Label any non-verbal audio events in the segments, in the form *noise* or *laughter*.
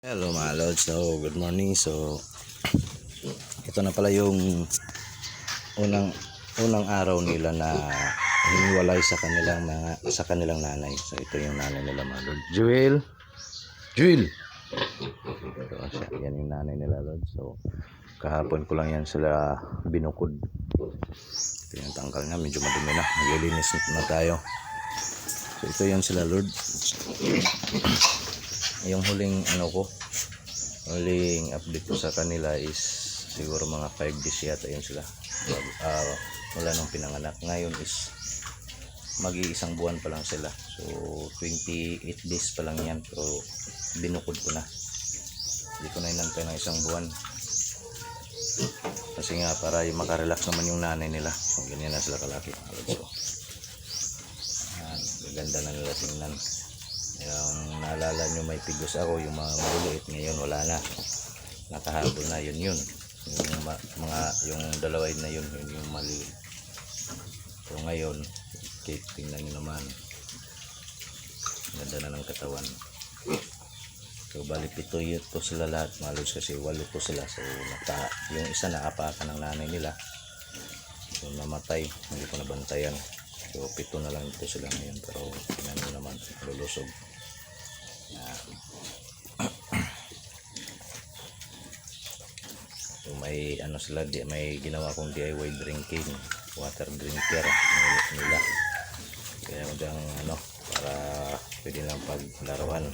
Hello mga lods, so good morning. So ito na pala yung unang unang araw nila na hiniwalay sa kanilang mga sa kanilang nanay. So ito yung nanay nila mga lods. Jewel. Jewel. Ito siya, yan yung nanay nila lods. So kahapon ko lang yan sila binukod. Ito yung tangkal niya, medyo madumi na. Maglilinis na tayo. So ito yan sila Lord yung huling ano ko huling update ko sa kanila is siguro mga 5 days yata yun sila. Bago- ah, mula nung pinanganak. Ngayon is mag-iisang buwan pa lang sila. So 28 days pa lang yan. Pero binukod ko na. Hindi ko na inantay ng isang buwan. Kasi nga para yung makarelax naman yung nanay nila. So, ganyan na sila kalaki. So, yan, gaganda na nila tingnan yung naalala nyo may pigos ako, yung mga maluliit ngayon wala na. Nakahabol na yun yun. Yung mga yung dalaway na yun, yun yung maliliit. So ngayon, okay, tingnan nyo naman. Ganda na ng katawan. So bali pito yun to sila lahat malos kasi walo to sila. So naka, yung isa naapakan ng nanay nila. So namatay, hindi ko nabantayan. So pito na lang ito sila ngayon pero tingnan nyo naman, lulusog. So may ano sila, di, may ginawa kong DIY drinking, water drinker nil- nila. Kaya yung ano, para pwede lang paglaruan.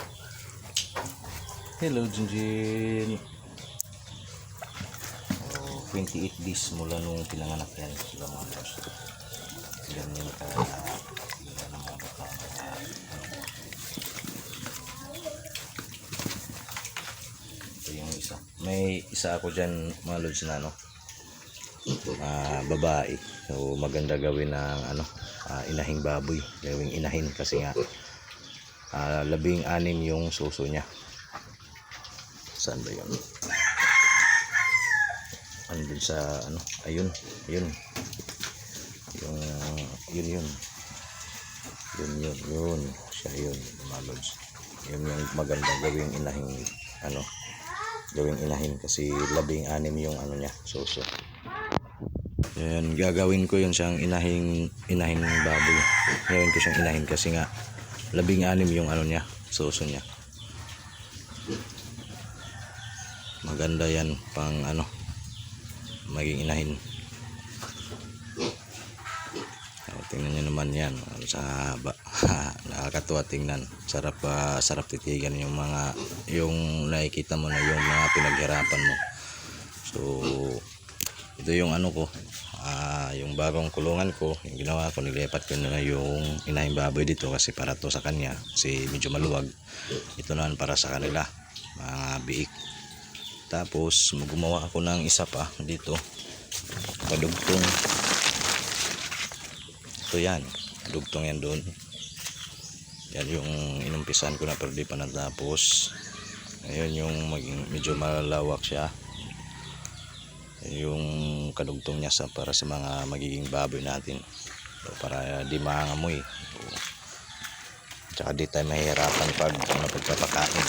Hello Jinjin! Oh, 28 days mula nung pinanganak yan sila mga. Ganyan ka yan ang mga bata. Ito yung isa. May isa ako dyan mga lods na ano. ah, babae. So maganda gawin ng ano, ah, inahing baboy. Gawing inahin kasi nga ah, labing anim yung suso niya. Saan ba yun? Andun sa ano, ayun, ayun. Yung, yun yun. Yun yun, yun. Siya yun, mga lods. Yun yung maganda gawing inahing ano, gawing inahin kasi labing anim yung ano niya, suso. Yan, gagawin ko yun siyang inahing inahing baboy. Gawin ko siyang inahin kasi nga labing anim yung ano niya, suso niya. Maganda yan pang ano maging inahin. Oh, tingnan nyo naman yan sa haba. *laughs* Nakakatuwa tingnan. Sarap ah, sarap titigan yung mga yung nakikita mo na yung mga pinaghirapan mo. So ito yung ano ko ah, yung bagong kulungan ko yung ginawa ko nilipat ko na yung inahing baboy dito kasi para to sa kanya kasi medyo maluwag ito naman para sa kanila mga biik tapos gumawa ako ng isa pa dito padugtong ito yan. Dugtong yan doon yan yung inumpisan ko na pero di pa natapos. Ayun yung maging medyo malalawak siya. Yung kadugtong niya sa para sa mga magiging baboy natin. So, para di maangamoy. So, tsaka di tayo mahihirapan pag ano, pagpapakain.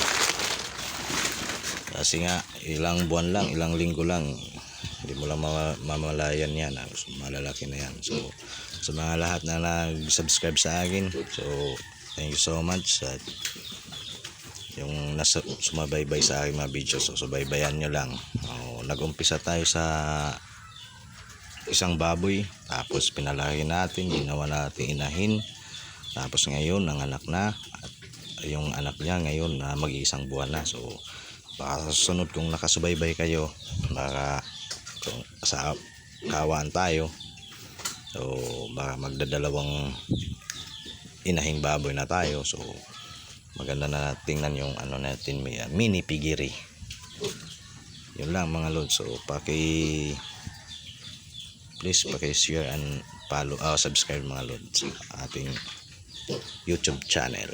Kasi nga ilang buwan lang ilang linggo lang hindi mo lang mama- mamalayan yan ah. so, malalaki na yan. So sa mga lahat na nag-subscribe sa akin so thank you so much at yung nasa sumabaybay sa aking mga videos so subaybayan nyo lang. Oh, nag-umpisa tayo sa isang baboy tapos pinalaki natin ginawa natin inahin. Tapos ngayon nanganak na at yung anak niya ngayon na mag-iisang buwan na. So baka sa susunod kung nakasubaybay kayo baka kung sa kawaan tayo. So baka magdadalawang inahing baboy na tayo. So maganda na tingnan yung ano natin may uh, mini pigiri. Yun lang mga lods. So paki please paki share and follow uh, subscribe mga lods sa ating youtube channel